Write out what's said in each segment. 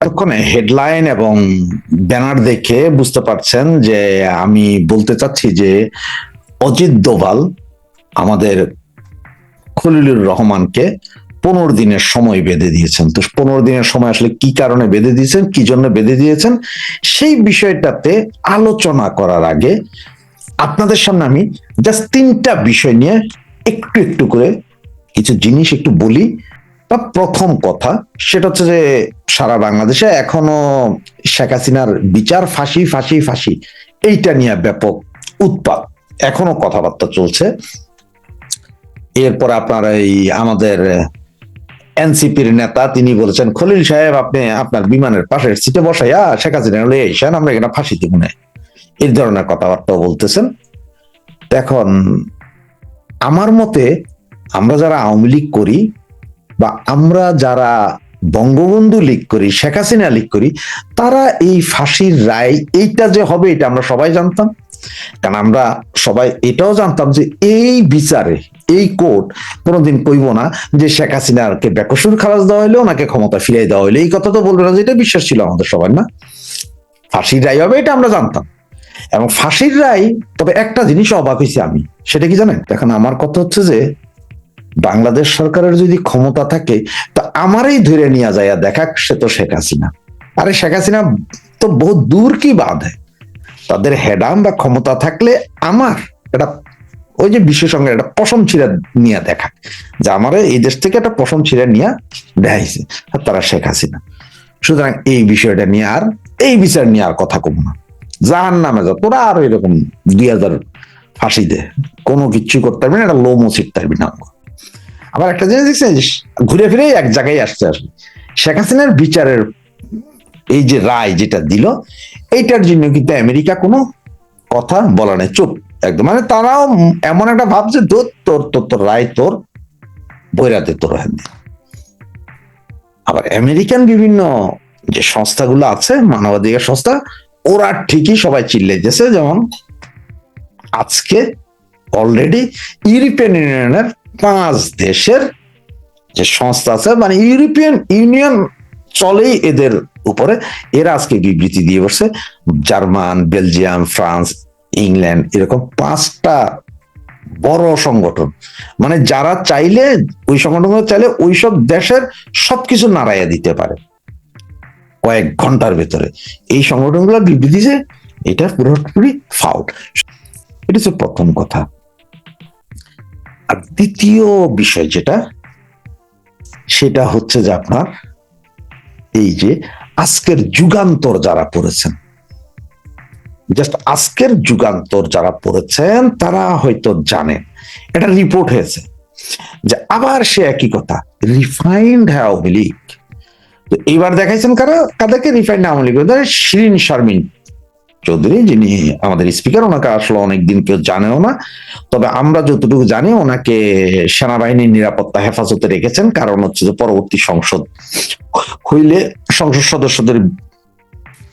এতক্ষণে হেডলাইন এবং ব্যানার দেখে বুঝতে পারছেন যে আমি বলতে চাচ্ছি যে অজিত দোভাল আমাদের খলিলুর রহমানকে পনেরো দিনের সময় বেঁধে দিয়েছেন। তো পনেরো দিনের সময় আসলে কি কারণে বেঁধে দিয়েছেন, কি জন্য বেঁধে দিয়েছেন, সেই বিষয়টাতে আলোচনা করার আগে আপনাদের সামনে আমি জাস্ট তিনটা বিষয় নিয়ে একটু একটু করে কিছু জিনিস একটু বলি। বা প্রথম কথা, সেটা হচ্ছে যে সারা বাংলাদেশে এখনও শেখ হাসিনার বিচার ফাঁসি ফাঁসি ফাঁসি, এইটা নিয়ে ব্যাপক উৎপাত। এখনও কথাবার্তা চলছে। এরপর আপনার এই আমাদের এনসিপির নেতা, তিনি বলেছেন, খলিল সাহেব, আপনি আপনার বিমানের পাশের সিটে বসাইয়া শেখ হাসিনা লয়ে এসেন আমরা এখানে ফাঁসি দিব না। এই ধরনের কথাবার্তাও বলতেছেন। এখন আমার মতে আমরা যারা আওয়ামী লীগ করি বা আমরা যারা বঙ্গবন্ধু লীগ করি, শেখ হাসিনা লীগ করি, তারা এই ফাঁসির রায়, এইটা যে হবে এটা আমরা সবাই জানতাম। কারণ আমরা সবাই এটাও জানতাম যে এই বিচারে, এই কোর্ট কোনোদিন কইব না যে শেখ হাসিনাকে বেকসুর খালাস দেওয়া হইল ওনাকে ক্ষমতা ফিরিয়ে দেওয়া হইল এই কথা তো বলবে না যে এটা বিশ্বাস ছিল আমাদের সবার, না? ফাঁসির রায় হবে এটা আমরা জানতাম। এবং ফাঁসির রায়, তবে একটা জিনিস অবাক হয়েছি আমি, সেটা কি জানেন? এখন আমার কথা হচ্ছে যে বাংলাদেশ সরকারের যদি ক্ষমতা থাকে, তো আমারই ধরে নিয়ে যায় দেখাক সে তো শেখ হাসিনা। আরে শেখ হাসিনা তো বহু দূর কি বাধে তাদের হেডাম বা ক্ষমতা থাকলে আমার এটা ওই যে সঙ্গে একটা পশম ছিঁড়া নিয়ে দেখা যে আমার এই দেশ থেকে একটা পশম ছিঁড়া নিয়ে দেখাইছে, আর তারা শেখ হাসিনা। সুতরাং এই বিষয়টা নিয়ে আর, এই বিচার নিয়ে আর কথা কম না। জাহান নামে যা, তোরা আর এরকম দুই হাজার ফাঁসি দে, কোনো কিচ্ছু করতে পারবি না এটা লো মসিদ পারবি না। আবার একটা জিনিস দেখছেন যে ঘুরে ফিরে এক জায়গায় আসছে আসলে শেখ হাসিনার বিচারের এই যে রায় যেটা দিল, এইটার জন্য কিন্তু আমেরিকা কোনো কথা বলা নেই, চুপ, একদম। মানে তারাও এমন একটা ভাবছে তোর তোর তোর তোর রায় তোর বৈরাতে তোর আবার আমেরিকান বিভিন্ন যে সংস্থাগুলো আছে, মানবাধিকার সংস্থা, ওরা ঠিকই সবাই চিল্লে চিল্লাইতেছে যেমন আজকে অলরেডি ইউরোপিয়ান ইউনিয়নের পাঁচ দেশের যে সংস্থা আছে মানে ইউরোপিয়ান ইউনিয়ন চলেই এদের উপরে। এরা আজকে বিবৃতি দিয়ে বসছে জার্মান, বেলজিয়াম, ফ্রান্স, ইংল্যান্ড, এরকম পাঁচটা বড় সংগঠন। মানে যারা চাইলে, ওই সংগঠনগুলো চাইলে ওইসব দেশের সবকিছু নাড়াইয়া দিতে পারে। কয়েক ঘণ্টার ভেতরে। এই সংগঠনগুলো বিবৃতি এটা পুরোপুরি ফাউল এটা হচ্ছে প্রথম কথা। আর দ্বিতীয় বিষয় যেটা, সেটা হচ্ছে যে আপনার এই যে আজকের যুগান্তর যারা পড়েছেন জাস্ট আজকের যুগান্তর যারা পড়েছেন, তারা হয়তো জানেন এটা রিপোর্ট হয়েছে যে আবার সে একই কথা রিফাইন্ড আওয়ামী লীগ। তো এইবার দেখাইছেন কারা? কাদেরকে রিফাইন্ড আওয়ামী লীগ? শিরিন শারমিন। চৌধুরী, যিনি আমাদের স্পিকার ওনাকে আসলে অনেকদিন কেউ জানেও না। তবে আমরা যতটুকু জানি, ওনাকে সেনাবাহিনীর নিরাপত্তা হেফাজতে রেখেছেন। কারণ হচ্ছে যে পরবর্তী সংসদ হইলে সংসদ সদস্যদের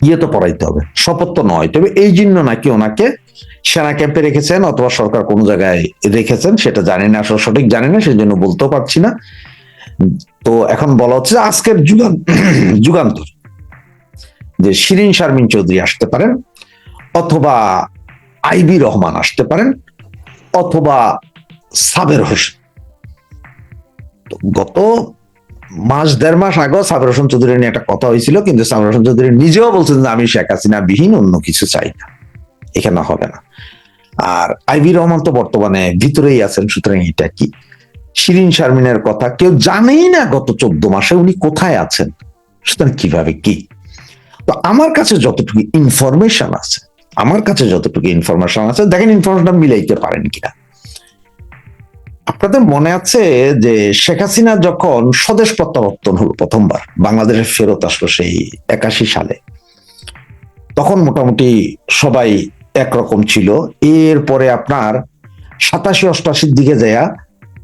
ইয়ে তো পড়াইতে হবে, শপথ তো নয় তবে এই জন্য নাকি ওনাকে সেনা ক্যাম্পে রেখেছেন অথবা সরকার কোন জায়গায় রেখেছেন সেটা জানি না, আসলে সঠিক জানি না সেই জন্য বলতেও পারছি না। তো এখন বলা হচ্ছে আজকের যুগান, যুগান্তর, যে শিরিন শারমিন চৌধুরী আসতে পারেন। অথবা আইবি রহমান আসতে পারেন, অথবা সাবের হোসেন। গত মাস, দেড় মাস আগেও সাবের হোসেন চৌধুরী নিয়ে একটা কথা হয়েছিল, কিন্তু সাবের হোসেন চৌধুরী নিজেও বলছেন যে আমি শেখ হাসিনা বিহীন, অন্য কিছু চাই না। এখানে হবে না। আর আইবি রহমান তো বর্তমানে ভিতরেই আছেন, সুতরাং এটা কি? শিরিন শারমিনের কথা কেউ জানেই না গত চোদ্দ মাসে উনি কোথায় আছেন। সুতরাং কীভাবে কি? তো আমার কাছে যতটুকু ইনফরমেশন আছে আমার কাছে যতটুকু ইনফরমেশন আছে, দেখেন ইনফরমেশনটা মিলাইতে পারেন কিনা। আপনাদের মনে আছে যে শেখ হাসিনা যখন স্বদেশ প্রত্যাবর্তন হলো প্রথমবার বাংলাদেশে ফেরত আসলো সেই একাশি সালে, তখন মোটামুটি সবাই একরকম ছিল। এরপরে আপনার সাতাশি অষ্টাশির দিকে যায়া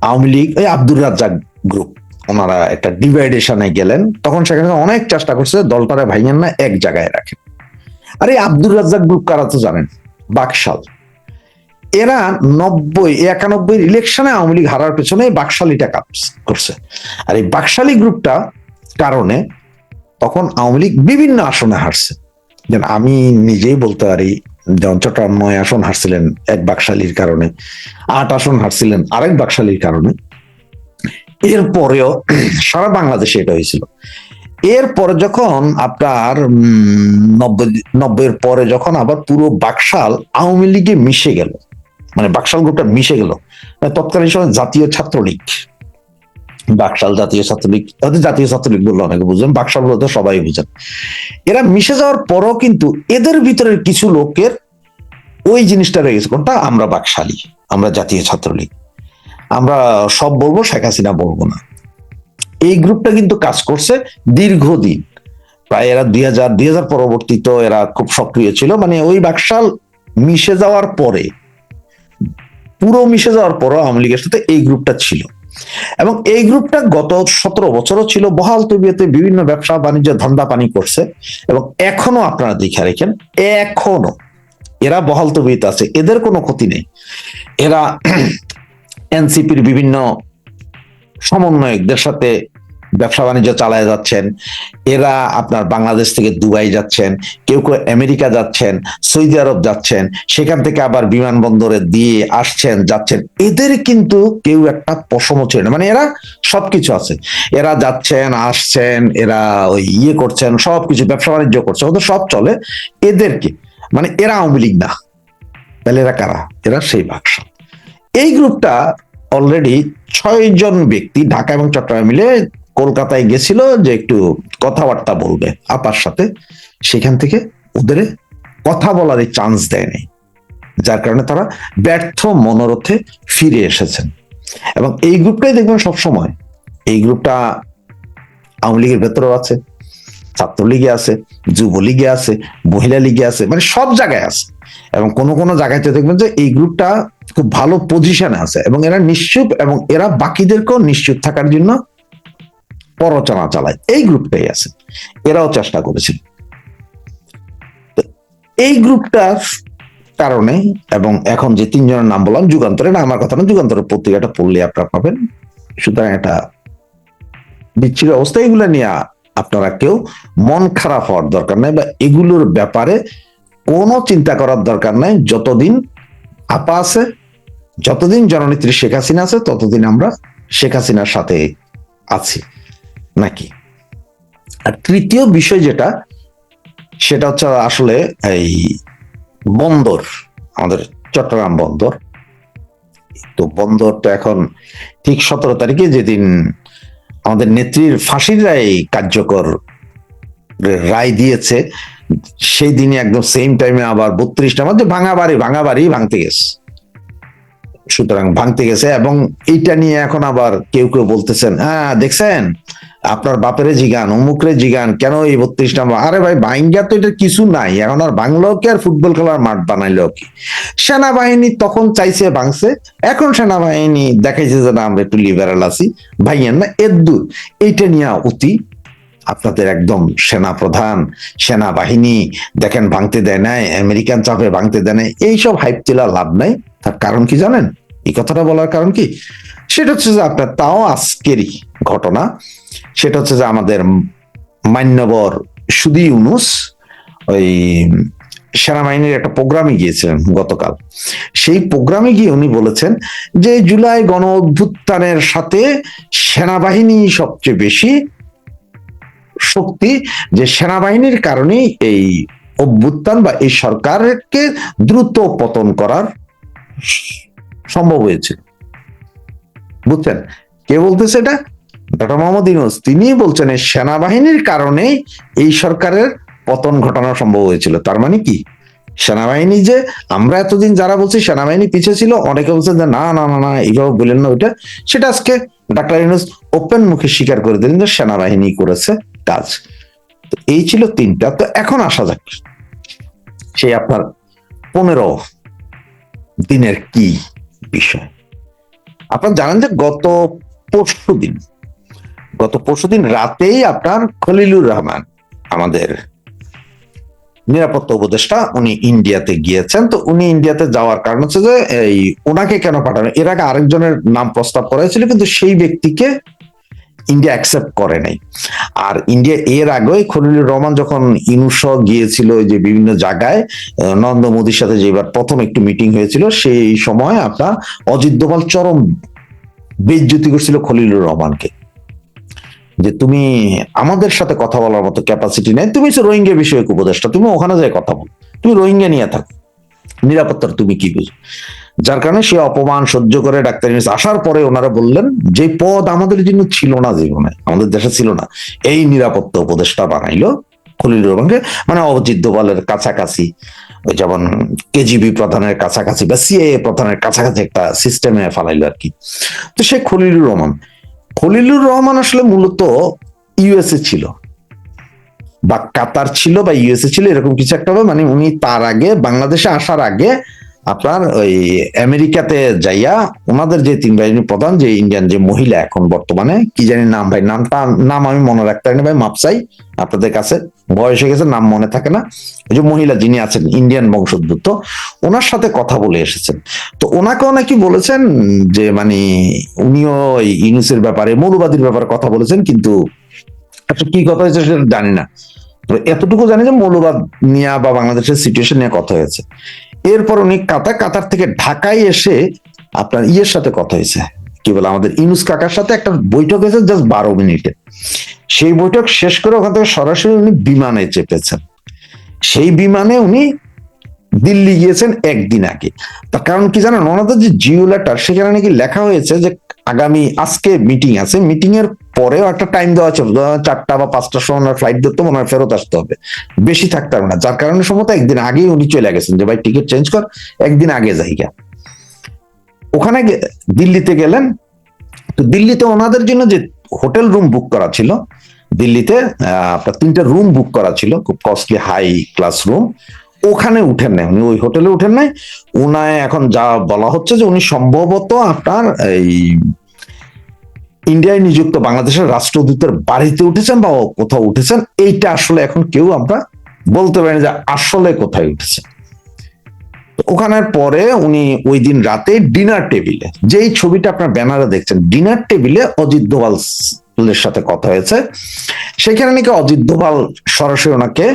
আওয়ামী লীগ, এই আব্দুর রাজ্জাক গ্রুপ ওনারা একটা ডিভাইডেশনে গেলেন। তখন সেখানে অনেক চেষ্টা করছে, দলটারে ভাইয়েন না, এক জায়গায় রাখেন। আর আব্দুর রাজ্জাক গ্রুপ কারা তো জানেন? বাকশাল। এরা নব্বই, একানব্বই ইলেকশনে আওয়ামী লীগ হারার পেছনে বাকশালীটা কাজ করছে। আর এই বাকশালী গ্রুপটা কারণে তখন আওয়ামী লীগ বিভিন্ন আসনে হারছে। যেন আমি নিজেই বলতে পারি, যেমন চট্টগ্রাম নয় আসন হারছিলেন এক বাকশালীর কারণে, আট আসন হারছিলেন আরেক বাকশালীর কারণে। এরপরেও সারা বাংলাদেশে এটা হয়েছিল। এরপরে যখন আপনার নব্বই, নব্বইয়ের পরে যখন আবার পুরো বাকশাল আওয়ামী লীগে মিশে গেল মানে বাকশাল গ্রুপটা মিশে গেল মানে তৎকালীন সময় জাতীয় ছাত্রলীগ, বাকশাল জাতীয় ছাত্রলীগ জাতীয় ছাত্রলীগ বললে অনেকে বুঝবেন, বাকশাল বলতে সবাই বুঝেন। এরা মিশে যাওয়ার পরও কিন্তু এদের ভিতরের কিছু লোকের ওই জিনিসটা রয়ে গেছে, কোনটা? আমরা বাকশালী, আমরা জাতীয় ছাত্রলীগ। আমরা সব বলব, শেখ হাসিনা বলব না। এই গ্রুপটা কিন্তু কাজ করছে দীর্ঘদিন। প্রায় এরা দুই হাজার দুই হাজার পরবর্তীতে এরা খুব সক্রিয় ছিল। মানে ওই বাকশাল মিশে যাওয়ার পরে, পুরো মিশে যাওয়ার পরও আওয়ামী লীগের সাথে এই গ্রুপটা ছিল। এবং এই গ্রুপটা গত সতেরো বছরও ছিল। বহাল তবিয়তে বিভিন্ন ব্যবসা, বাণিজ্য, ধান্দা পানি করছে। এবং এখনও আপনারা দেখে রেখেন, এখনও এরা বহাল তবিয়তে আছে। এদের কোনো ক্ষতি নেই। এরা এনসিপির বিভিন্ন সমন্বয়কদের সাথে ব্যবসা বাণিজ্য চালায় যাচ্ছেন, এরা আপনার বাংলাদেশ থেকে দুবাই যাচ্ছেন, কেউ কেউ আমেরিকা যাচ্ছেন, সৌদি আরব যাচ্ছেন, সেখান থেকে আবার বিমানবন্দরে দিয়ে আসছেন, যাচ্ছেন। এদের কিন্তু কেউ একটা পশমও ছিল না। মানে এরা সবকিছু আছে। এরা যাচ্ছেন, আসছেন, এরা ওই ইয়ে করছেন, সবকিছু ব্যবসা বাণিজ্য করছে, ওদের সব চলে এদেরকে। মানে এরা আওয়ামী লীগ না। তাহলে এরা কারা? এরা সেই বাক্স এই গ্রুপটা অলরেডি ছয় জন ব্যক্তি ঢাকা এবং চট্টগ্রাম মিলে কলকাতায় গেছিল যে একটু কথাবার্তা বলবে। আপার সাথে সেখান থেকে ওদের কথা বলার চান্স দেয়নি। যার কারণে তারা ব্যর্থ মনোরথে ফিরে এসেছেন। এবং এই গ্রুপটাই দেখবেন সবসময়। এই গ্রুপটা আওয়ামী লীগের ভেতরেও আছে, ছাত্রলীগে আছে, যুবলীগে আছে মহিলা লীগে আছে মানে সব জায়গায় আছে। এবং কোন কোন জায়গায় দেখবেন যে এই গ্রুপটা খুব ভালো পজিশনে আছে এবং এরা নিশ্চুপ এবং এরা বাকিদেরকেও নিশ্চুপ থাকার জন্য প্ররোচনা চালায়। এই গ্রুপটাই আছে। এরাও চেষ্টা করেছিল। এই গ্রুপটার কারণে এবং এখন যে তিনজনের নাম বললাম, যুগান্তরে না আমার কথা না, যুগান্তরের পত্রিকাটা পড়লে আপনারা পাবেন। সুতরাং এটা বিচ্ছিন্ন অবস্থা। এগুলো নিয়ে আপনারা কেউ মন খারাপ হওয়ার দরকার নাই বা এগুলোর ব্যাপারে কোনো চিন্তা করার দরকার নাই। যতদিন আপা আছে যতদিন জননেত্রী শেখ হাসিনা আছে, ততদিন আমরা শেখ হাসিনার সাথে আছি, নাকি? আর তৃতীয় বিষয় যেটা, সেটা হচ্ছে আসলে এই বন্দর, আমাদের চট্টগ্রাম বন্দর। তো বন্দরটা এখন ঠিক সতেরো তারিখে যেদিন আমাদের নেত্রীর ফাঁসির রায় কার্যকর রায় দিয়েছে, সেই দিনে একদম সেম টাইমে আবার বত্রিশটা মধ্যে ভাঙা বাড়ি ভাঙা বাড়ি ভাঙতে গেছে। সুতরাং ভাঙতে গেছে এবং এইটা নিয়ে এখন আবার কেউ কেউ বলতেছেন হ্যাঁ দেখছেন? আপনার বাপেরে জিগান অমুকরে জিগান কেন এই বত্রিশ নাম্বার? আরে ভাই, বাইঙ্গা তো এটা কিছু নাই। এখন আর বাংলাও কি আর ফুটবল খেলার মাঠ বানাইলো কি? সেনাবাহিনী তখন চাইছে ভাঙছে, এখন সেনাবাহিনী দেখাইছে যে, না, আমরা একটু লিবারাল আছি। ভাইয়েন না এদ্দুর এইটা নিয়ে অতি আপনাদের একদম সেনা প্রধান সেনাবাহিনী, দেখেন, ভাঙতে দেয় নাই, আমেরিকান চাপে ভাঙতে দেয় নাই, এইসব হাইপ তোলা লাভ নাই। তার কারণ কি জানেন? এই কথাটা বলার কারণ কি? সেটা হচ্ছে যে আপনার তাও আজকেরই ঘটনা। সেটা হচ্ছে যে আমাদের মান্যবর সুদি ইউনুস ওই সেনাবাহিনীর একটা প্রোগ্রামে গিয়েছিলেন গতকাল। সেই প্রোগ্রামে গিয়ে উনি বলেছেন যে জুলাই গণ অভ্যুত্থানের সাথে সেনাবাহিনী সবচেয়ে বেশি শক্তি, যে সেনাবাহিনীর কারণেই এই অভ্যুত্থান বা এই সরকারকে দ্রুত পতন করার সম্ভব হয়েছিল। বুঝছেন? কে বলতেছে এটা? ডক্টর মোহাম্মদ ইউনুস। তিনি বলছেন সেনাবাহিনীর কারণে এই সরকারের পতন ঘটানো সম্ভব হয়েছিল। তার মানে কি? সেনাবাহিনী যে আমরা এতদিন যারা বলছি সেনাবাহিনী পিছিয়ে ছিল, অনেকে বলছেন যে না না না না, এইভাবে বললেন না ওইটা। সেটা আজকে ডাক্তার ইউনুস ওপেন মুখে স্বীকার করে দিলেন যে সেনাবাহিনী করেছে কাজ। তো এই ছিল তিনটা। তো এখন আসা যাক সেই আপনার পনেরো দিনের কি বিষয়। আপনার জানেন যে গত পরশু দিন, গত পরশু দিন রাতেই আপনার খলিলুর রহমান, আমাদের নিরাপত্তা উপদেষ্টা, উনি ইন্ডিয়াতে গিয়েছেন। তো উনি ইন্ডিয়াতে যাওয়ার কারণ হচ্ছে যে, এই ওনাকে কেন পাঠানো? এর আগে আরেকজনের নাম প্রস্তাব করা হয়েছিল, কিন্তু সেই ব্যক্তিকে ইন্ডিয়া অ্যাকসেপ্ট করে নাই। আর ইন্ডিয়া এর আগেই খলিলুর রহমান যখন ইনুস গিয়েছিল যে বিভিন্ন জায়গায় নরেন্দ্র মোদীর সাথে যে এবার প্রথম একটু মিটিং হয়েছিল, সেই সময় আপনার অজিত দোভাল চরম বেজ্জতি করছিল খলিলুর রহমানকে। যে তুমি আমাদের সাথে কথা বলার মতো ক্যাপাসিটি নেই, তুমি রোহিঙ্গা বিষয়ক উপদেষ্টা, তুমি ওখানে যাই কথা বলো। তুমি রোহিঙ্গা নিয়ে থাকো। নিরাপত্তার তুমি কি বুঝো? যার কারণে সে অপমান সহ্য করে ডাক্তার ইউনূস আসার পরে ওনারা বললেন, যে পদ আমাদের জন্য ছিল না জীবনে, আমাদের দেশে ছিল না। এই নিরাপত্তা উপদেষ্টা বানাইলো খলিল রহমানকে মানে অজিত দোভালের কাছাকাছি, ওই যেমন কেজিবি প্রধানের কাছাকাছি বা সিএ প্রধানের কাছাকাছি একটা সিস্টেমে ফালাইলো আর কি। তো সে খলিলুর রহমান। খলিলুর রহমান আসলে মূলত ইউএসএ ছিল। বা কাতার ছিল বা ইউএসএ ছিল, এরকম কিছু একটা মানে উনি তার আগে বাংলাদেশে আসার আগে আপনার ওই আমেরিকাতে যাইয়া ওনাদের যে তিন বাহিনী প্রধান, যে ইন্ডিয়ান যে মহিলা এখন বর্তমানে, কি জানি নাম ভাই, নামটা, নাম আমি মনে রাখতে পারি না ভাই মাপসাই আপনাদের কাছে। বয়স হয়ে গেছে, নাম মনে থাকে না। ওই যে মহিলা যিনি আছেন ইন্ডিয়ান বংশোদ্ভূত, ওনার সাথে কথা বলে এসেছেন। তো ওনাকেও নাকি বলেছেন যে মানে উনিও ইউনুসের ব্যাপারে, মৌলবাদীর ব্যাপারে কথা বলেছেন, কিন্তু আসলে কি কথা হয়েছে সেটা জানি না। তবে এতটুকু জানি যে, মৌলবাদ নিয়ে বা বাংলাদেশের সিচুয়েশন নিয়ে কথা হয়েছে। এরপর উনি কাতার কাতার থেকে ঢাকায় এসে আপনার ইয়ের সাথে কথা হয়েছে। কি বলে, আমাদের ইনুস কাকার সাথে একটা বৈঠক হয়েছে জাস্ট বারো মিনিটে। সেই বৈঠক শেষ করে ওখান থেকে সরাসরি উনি বিমানে চেপেছেন। সেই বিমানে উনি দিল্লি গিয়েছেন একদিন আগে। তার কারণ কি জানেন, ওনাদের যে জিও লেটার, সেখানে নাকি লেখা হয়েছে যে আগামী আজকে মিটিং আছে। মিটিং এর পরেও একটা টাইম দেওয়া ধরুন চারটা বা পাঁচটার সময় ওনার ফ্লাইট ধরতে হয় ফেরত আসতে হবে। বেশি থাকতে হবে না। যার কারণে সম্ভবত একদিন আগেই উনি চলে গেছেন যে, ভাই টিকিট চেঞ্জ কর, একদিন আগে যাই যাইগা। ওখানে গে- দিল্লিতে গেলেন। তো দিল্লিতে ওনাদের জন্য যে হোটেল রুম বুক করা ছিল, দিল্লিতে আপনার তিনটা রুম বুক করা ছিল, খুব কস্টলি হাই ক্লাস রুম ওখানে উঠেন নাই। উনি ওই হোটেলে উঠেন নাই। উনায় এখন যা বলা হচ্ছে যে, উনি সম্ভবত আপনার এই ইন্ডিয়ায় নিযুক্ত বাংলাদেশের রাষ্ট্রদূতের বাড়িতে উঠেছেন বা কোথাও উঠেছেন, এইটা আসলে এখন কেউ আমরা বলতে পারি যে আসলে কোথায় উঠেছে। তো ওখানের পরে উনি ওই দিন রাতে ডিনার টেবিলে, যেই ছবিটা আপনার ব্যানারে দেখছেন, ডিনার টেবিলে অজিত দোভালের সাথে কথা হয়েছে। সেখানে নাকি অজিত দোভাল সরাসরি ওনাকে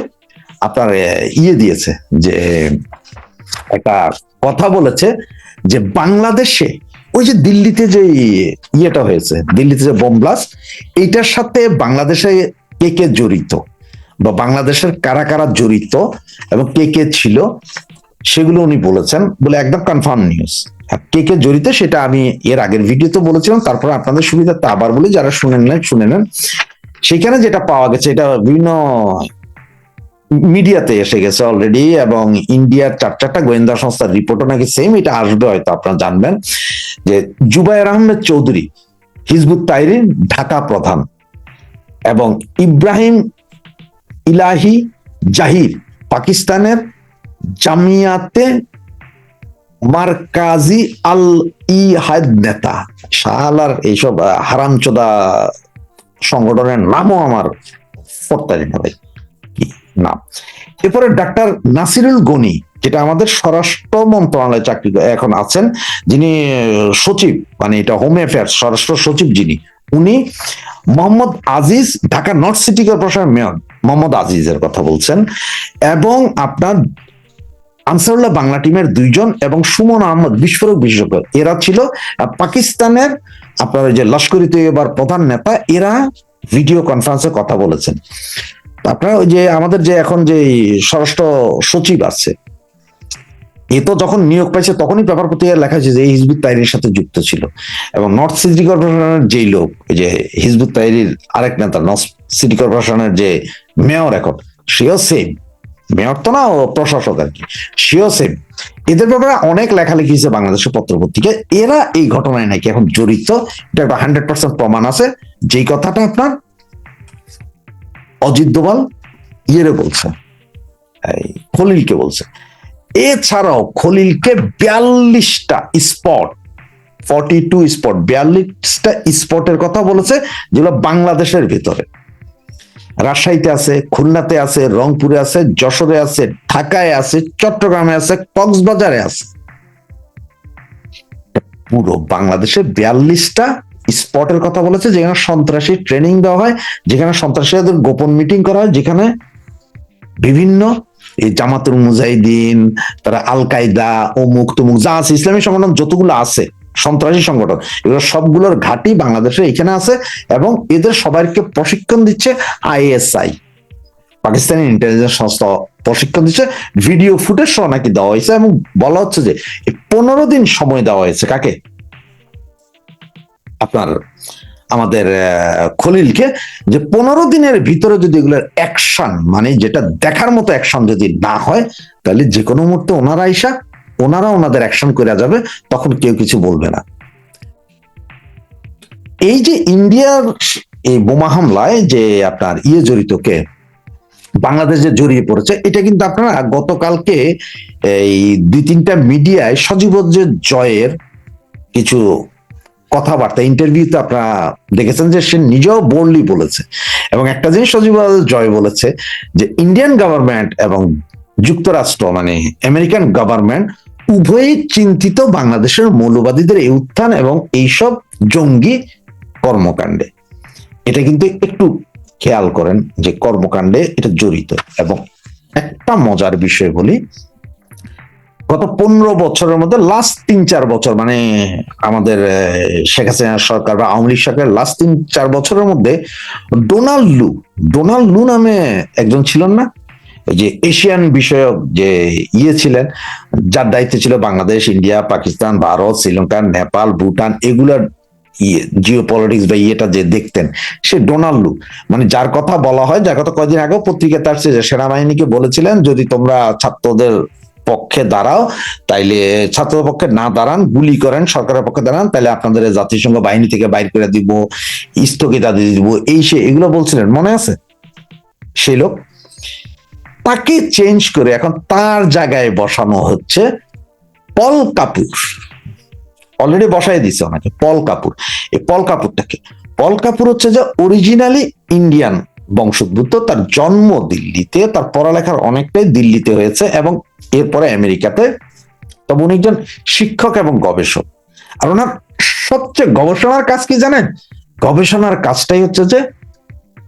আপনার ইয়ে দিয়েছে যে, একটা কথা বলেছে যে বাংলাদেশে ওই যে দিল্লিতে যে ইয়েটা হয়েছে, দিল্লিতে যে বোম ব্লাস্ট এইটার সাথে বাংলাদেশে কে কে জড়িত? বা বাংলাদেশের কারা কারা জড়িত এবং কে কে ছিল? সেগুলো উনি বলেছেন বলে একদম কনফার্ম নিউজ কে কে জড়িত সেটা আমি এর আগের ভিডিওতে বলেছিলাম, তারপর আপনাদের সুবিধা সুবিধাতে আবার বলি, যারা শুনে নেন শুনে নেন। সেখানে যেটা পাওয়া গেছে, এটা বিভিন্ন মিডিয়াতে এসে গেছে অলরেডি এবং ইন্ডিয়ার চার চারটা গোয়েন্দা সংস্থার রিপোর্টও নাকি সেম এটা আসবে হয়তো আপনারা জানবেন। যে জুবাইর আহমেদ চৌধুরী, হিজবুত তাইরিন, ঢাকা প্রধান এবং ইব্রাহিম ইলাহি জাহির, পাকিস্তানের জামিয়াতে মারকাজি আল ইহাদ নেতা। শাহালার এইসব হারামচোদা সংগঠনের নামও আমার পড়তে ভাই কি নাম। এরপরে ডাক্তার নাসিরুল গনি, যেটা আমাদের স্বরাষ্ট্র মন্ত্রণালয়ে চাকরি এখন আছেন, যিনি সচিব মানে এটা হোম অ্যাফেয়ার্স স্বরাষ্ট্র সচিব যিনি, উনি মোহাম্মদ আজিজ, ঢাকা নর্থ সিটি কর্পোরেশনের মেয়র, মোহাম্মদ আজিজের কথা বলছেন, এবং আপনার আনসারুল্লাহ বাংলা টিমের দুইজন এবং সুমন আহমদ, বিস্ফোরক বিশেষজ্ঞ, এরা ছিল পাকিস্তানের, আপনার যে লস্করি তৈয়বার প্রধান নেতা, এরা ভিডিও কনফারেন্সে কথা বলেছেন। আপনার ওই যে আমাদের যে এখন যে স্বরাষ্ট্র সচিব আছে, এ তো যখন নিয়োগ পাইছে তখনই পেপার পত্রিকায় লেখা আছে যে এই হিজবুত তাইরির সাথে যুক্ত ছিল। এবং নর্থ সিটি কর্পোরেশনের যেই লোক যে হিজবুত তাইরির আরেক নেতা, নর্থ সিটি কর্পোরেশনের যে মেয়র এখন, সেও সেম মেয়র তো না, ও প্রশাসক আর কি, সেও সেম এদের ব্যাপারে অনেক লেখালেখি হয়েছে বাংলাদেশের পত্র পত্রিকায় এরা এই ঘটনায় নাকি এখন জড়িত, এটা একটা হান্ড্রেড পার্সেন্ট প্রমাণ আছে। যেই কথাটা আপনার অজিত দোভাল, ইয়েরে বলছে, এই খলিলকে বলছে। এছাড়াও খলিলকে বিয়াল্লিশটা স্পট ফর্টি টু স্পট বিয়াল্লিশটা স্পটের কথা বলেছে যেগুলো বাংলাদেশের ভিতরে। রাজশাহীতে আছে, খুলনাতে আছে, রংপুরে আছে, যশোরে আছে, ঢাকায় আছে, চট্টগ্রামে আছে, কক্সবাজারে আছে। পুরো বাংলাদেশে বিয়াল্লিশটা স্পটের কথা বলেছে, যেখানে সন্ত্রাসী ট্রেনিং দেওয়া হয়, যেখানে সন্ত্রাসীদের গোপন মিটিং করা হয়, যেখানে বিভিন্ন এই জামাতুল মুজাহিদিন, তারা আল কায়দা অমুক তমুক, যা আছে, ইসলামী সংগঠন যতগুলো আছে, সন্ত্রাসী সংগঠন, এগুলো সবগুলোর ঘাঁটি বাংলাদেশে এখানে আছে এবং এদের সবাইকে প্রশিক্ষণ দিচ্ছে আইএসআই। পাকিস্তানি ইন্টেলিজেন্স সংস্থা প্রশিক্ষণ দিচ্ছে ভিডিও ফুটেজ সহ নাকি দেওয়া হয়েছে এবং বলা হচ্ছে যে পনেরো দিন সময় দেওয়া হয়েছে, কাকে? আপনার, আমাদের খলিলকে যে পনেরো দিনের ভিতরে যদি এগুলোর অ্যাকশন মানে যেটা দেখার মতো অ্যাকশন যদি না হয়, তাহলে যে কোনো মুহূর্তে ওনারা আইসা, ওনারা ওনাদের অ্যাকশন করে যাবে, তখন কেউ কিছু বলবে না। এই যে ইন্ডিয়ার এই বোমা হামলায় যে আপনার ইয়ে জড়িত কে বাংলাদেশ যে জড়িয়ে পড়েছে, এটা কিন্তু আপনারা গতকালকে এই দুই তিনটা মিডিয়ায় সজীব জয়ের কিছু কথাবার্তা ইন্টারভিউতে আপনারা দেখেছেন যে সে নিজেও বোল্ডলি বলেছে। এবং একটা জিনিস সজীব জয় বলেছে যে ইন্ডিয়ান গভর্নমেন্ট এবং যুক্তরাষ্ট্র মানে আমেরিকান গভর্নমেন্ট উভয়ই চিন্তিত বাংলাদেশের মৌলবাদীদের এই উত্থান এবং এইসব জঙ্গি কর্মকাণ্ডে। এটা কিন্তু একটু খেয়াল করেন যে কর্মকাণ্ডে এটা জড়িত এবং একটা মজার বিষয় বলি গত পনেরো বছরের মধ্যে লাস্ট তিন চার বছর মানে আমাদের শেখ হাসিনা সরকার বা আওয়ামী লীগ সরকারের লাস্ট তিন চার বছরের মধ্যে ডোনাল্ড লু ডোনাল্ড লু নামে একজন ছিলেন না? যে এশিয়ান বিষয়ক যে ইয়ে ছিলেন, যার দায়িত্বে ছিল বাংলাদেশ, ইন্ডিয়া, পাকিস্তান, ভারত, শ্রীলঙ্কা, নেপাল, ভুটান, এগুলার ইয়ে জিও পলিটিক্স বা ইয়েটা যে দেখতেন, সে ডোনাল্ড লু। মানে যার কথা বলা হয়, যার কথা কয়েকদিন আগেও পত্রিকা তার সেনাবাহিনীকে বলেছিলেন, যদি তোমরা ছাত্রদের পক্ষে দাঁড়াও, তাইলে ছাত্র পক্ষে না দাঁড়ান, গুলি করেন, সরকারের পক্ষে দাঁড়ান তাহলে আপনাদের জাতিসংঘ বাহিনী থেকে বাইর করে দিব, স্থগিতাদেশ দিব, এই সে, এগুলো বলছিলেন, মনে আছে? সেই লোক তাকে চেঞ্জ করে এখন তার জায়গায় বসানো হচ্ছে পল কাপুর। অলরেডি বসাই দিছে ওনাকে, পল কাপুর। এই পল কাপুরটাকে, পল কাপুর হচ্ছে যে অরিজিনালি ইন্ডিয়ান বংশোদ্ভূত, তার জন্ম দিল্লিতে, তার পড়ালেখার অনেকটাই দিল্লিতে হয়েছে এবং এরপরে আমেরিকাতে তবে উনি একজন শিক্ষক এবং গবেষক। আর ওনার সবচেয়ে গবেষণার কাজ কি জানেন? গবেষণার কাজটাই হচ্ছে যে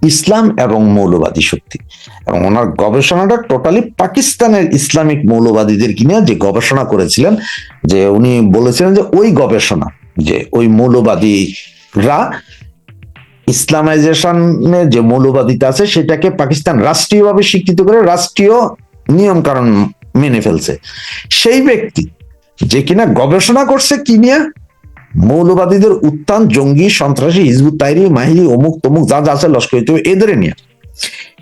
ইসলাম এবং মৌলবাদী শক্তি। এবং ওনার গবেষণাটা টোটালি পাকিস্তানের ইসলামিক মৌলবাদীদের কিনে যে গবেষণা করেছিলেন, যে উনি বলেছিলেন যে ওই গবেষণা, যে ওই মৌলবাদীরা ইসলামাইজেশনের যে মৌলবাদিতা আছে সেটাকে পাকিস্তান রাষ্ট্রীয়ভাবে স্বীকৃত করে রাষ্ট্রীয় নিয়ম কারণ মেনে ফেলছে। সেই ব্যক্তি যে কিনা গবেষণা করছে কি নিয়ে? মৌলবাদীদের উত্থান, জঙ্গি, সন্ত্রাসী, হিজবুত, তাইরি মাহিরি অমুক তমুক, যা যা আছে লস্কর এদের নিয়ে।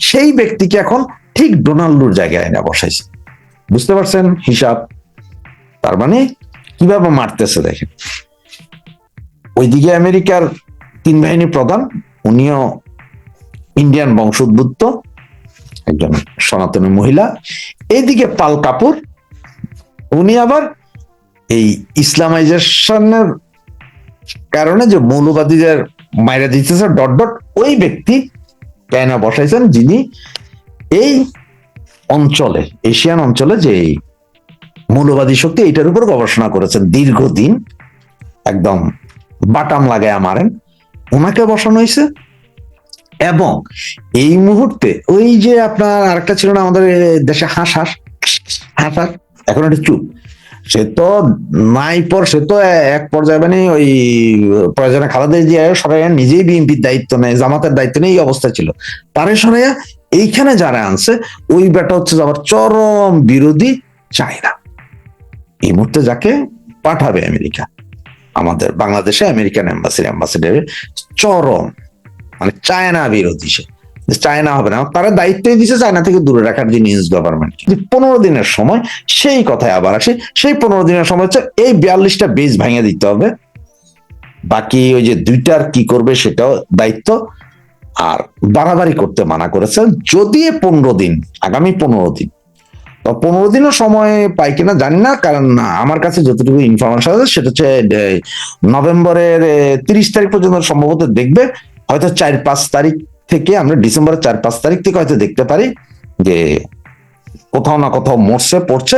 সেই ব্যক্তিকে এখন ঠিক ডোনাল্ডোর জায়গায় এনে বসাইছে। বুঝতে পারছেন হিসাব? তার মানে কীভাবে মারতেছে দেখেন। ওইদিকে আমেরিকার তিন বাহিনী প্রধান, উনিও ইন্ডিয়ান বংশোদ্ভূত, একজন সনাতনী মহিলা। এইদিকে পাল কাপুর, উনি আবার এই ইসলামাইজেশনের কারণে যে মৌলবাদীদের মাইরা দিতেছে ডট ডট, ওই ব্যক্তি কেনা বসাইছেন যিনি এই অঞ্চলে, এশিয়ান অঞ্চলে যে মৌলবাদী শক্তি এটার উপর গবেষণা করেছেন, দীর্ঘদিন একদম বাটাম লাগায় মারেন। ওনাকে বসানো হয়েছে এবং এই মুহূর্তে ওই যে আপনার আরেকটা ছিল না আমাদের দেশে হাঁস হাঁস হাঁস হাঁস, এখন একটা চুপ সে তো নাই পর, সে তো এক পর্যায়ে মানে ওই প্রয়োজনে খালেদা জিয়া সরাইয়া নিজেই বিএনপির দায়িত্ব নেয়, জামাতের দায়িত্ব নেই এই অবস্থা ছিল। তারে সরাইয়া এইখানে যারা আনছে, ওই বেটা হচ্ছে আবার চরম বিরোধী চায়না। এই মুহূর্তে যাকে পাঠাবে আমেরিকা, আমাদের বাংলাদেশে আমেরিকান এম্বাসির অ্যাম্বাসিডার চরম মানে চায়না বিরোধী সে। চায়না হবে না, তারা দায়িত্বই দিছে চায়না থেকে দূরে রাখার যে নিউজ গভর্নমেন্ট পনেরো দিনের সময় সেই কথায় আবার আসে, সেই পনেরো দিনের সময় হচ্ছে এই বিয়াল্লিশটা বেজ ভাঙে দিতে হবে। বাকি ওই যে দুইটার কি করবে সেটাও দায়িত্ব। আর বাড়াবাড়ি করতে মানা করেছে, যদি পনেরো দিন, আগামী পনেরো দিন, তো পনেরো দিনও সময় পাই কিনা জানি না, কারণ আমার কাছে যতটুকু ইনফরমেশন আছে সেটা হচ্ছে নভেম্বরের তিরিশ তারিখ পর্যন্ত সম্ভবত দেখবে। হয়তো চার পাঁচ তারিখ থেকে আমরা ডিসেম্বরের চার পাঁচ তারিখ থেকে হয়তো দেখতে পারি যে কোথাও না কোথাও মরছে, পড়ছে।